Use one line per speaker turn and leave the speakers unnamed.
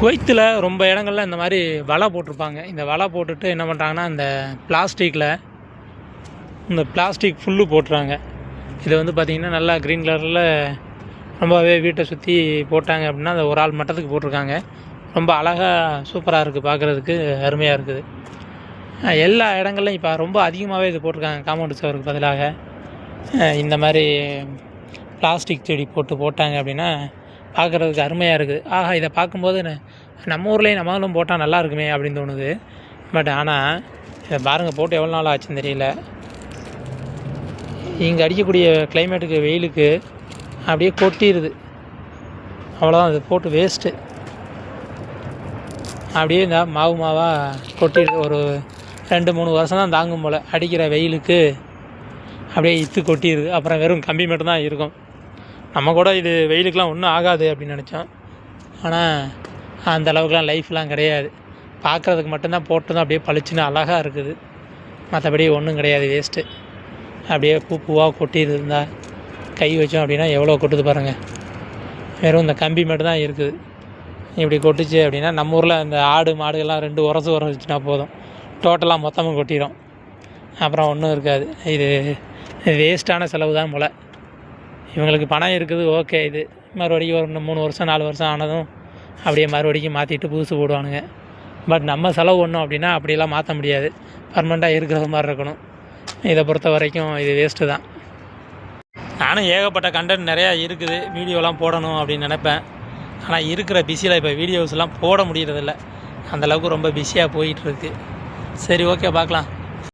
குவைத்தில் ரொம்ப இடங்கள்ல இந்த மாதிரி வலை போட்டிருப்பாங்க. இந்த வலை போட்டுட்டு என்ன பண்ணுறாங்கன்னா இந்த பிளாஸ்டிக்கில் இந்த பிளாஸ்டிக் ஃபுல்லு போட்டுறாங்க. இது வந்து பார்த்திங்கன்னா நல்லா க்ரீன் கலரில் ரொம்பவே வீட்டை சுற்றி போட்டாங்க அப்படின்னா அந்த ஒரு ஆள் மட்டத்துக்கு போட்டிருக்காங்க. ரொம்ப அழகாக சூப்பராக இருக்குது பார்க்குறதுக்கு அருமையாக இருக்குது. எல்லா இடங்கள்லையும் இப்போ ரொம்ப அதிகமாகவே இது போட்டிருக்காங்க காம்பவுண்ட் சவருக்கு பதிலாக. இந்த மாதிரி பிளாஸ்டிக் செடி போட்டு போட்டாங்க அப்படின்னா பார்க்குறதுக்கு அருமையாக இருக்குது. ஆஹா இதை பார்க்கும்போது நம்ம ஊர்லேயும் நம்மளும் போட்டால் நல்லா இருக்குமே அப்படின்னு தோணுது. பட் ஆனால் இதை பாருங்கள் போட்டு எவ்வளோ நாள் ஆச்சுன்னு தெரியல. இங்கே அடிக்கக்கூடிய கிளைமேட்டுக்கு வெயிலுக்கு அப்படியே கொட்டிடுது அவ்வளோதான் இது போட்டு வேஸ்ட்டு அப்படியே இந்த மாவு மாவாக கொட்டிடுது ஒரு ரெண்டு மூணு வருஷம் தான் தாங்கும் போல். அடிக்கிற வெயிலுக்கு அப்படியே இத்து கொட்டிடுது அப்புறம் வெறும் கம்பி மட்டும்தான் இருக்கும். நம்ம கூட இது வெயிலுக்கெலாம் ஒன்றும் ஆகாது அப்படின்னு நினச்சோம். ஆனால் அந்த அளவுக்குலாம் லைஃப்லாம் கிடையாது. பார்க்குறதுக்கு மட்டும்தான் போட்டதும் அப்படியே பளிச்சுன்னு அழகாக இருக்குது. மற்றபடி ஒன்றும் கிடையாது வேஸ்ட்டு அப்படியே பூ பூவாக கொட்டிடுது கை வச்சோம் அப்படின்னா எவ்வளோ கொட்டுது பாருங்கள் வெறும் இந்த கம்பி மட்டும் தான் இருக்குது. இப்படி கொட்டுச்சு அப்படின்னா நம்ம ஊரில் இந்த ஆடு மாடுகள்லாம் ரெண்டு உரசு உரசுச்சுனா போதும். டோட்டலாக மொத்தமாக கொட்டிடும் அப்புறம் ஒன்றும் இருக்காது. இது வேஸ்ட்டான செலவு தான் போல். இவங்களுக்கு பணம் இருக்குது ஓகே இது. மறுபடியும் ஒரு மூணு வருஷம் நாலு வருஷம் ஆனதும் அப்படியே மறுபடியும் மாற்றிட்டு புதுசு போடுவானுங்க. பட் நம்ம செலவு ஒன்றும் அப்படின்னா அப்படியெல்லாம் மாற்ற முடியாது. பர்மனெண்ட்டாக இருக்கிறது மாதிரி இருக்கணும். இதை பொறுத்த வரைக்கும் இது வேஸ்ட்டு தான். நானும் ஏகப்பட்ட கண்டென்ட் நிறையா இருக்குது. வீடியோலாம் போடணும் அப்படின்னு நினைப்பேன். ஆனால் இருக்கிற பிஸியில் இப்போ வீடியோஸ்லாம் போட முடியறதில்ல. அந்தளவுக்கு ரொம்ப பிஸியாக போயிட்டுருக்கு சரி ஓகே பார்க்கலாம்.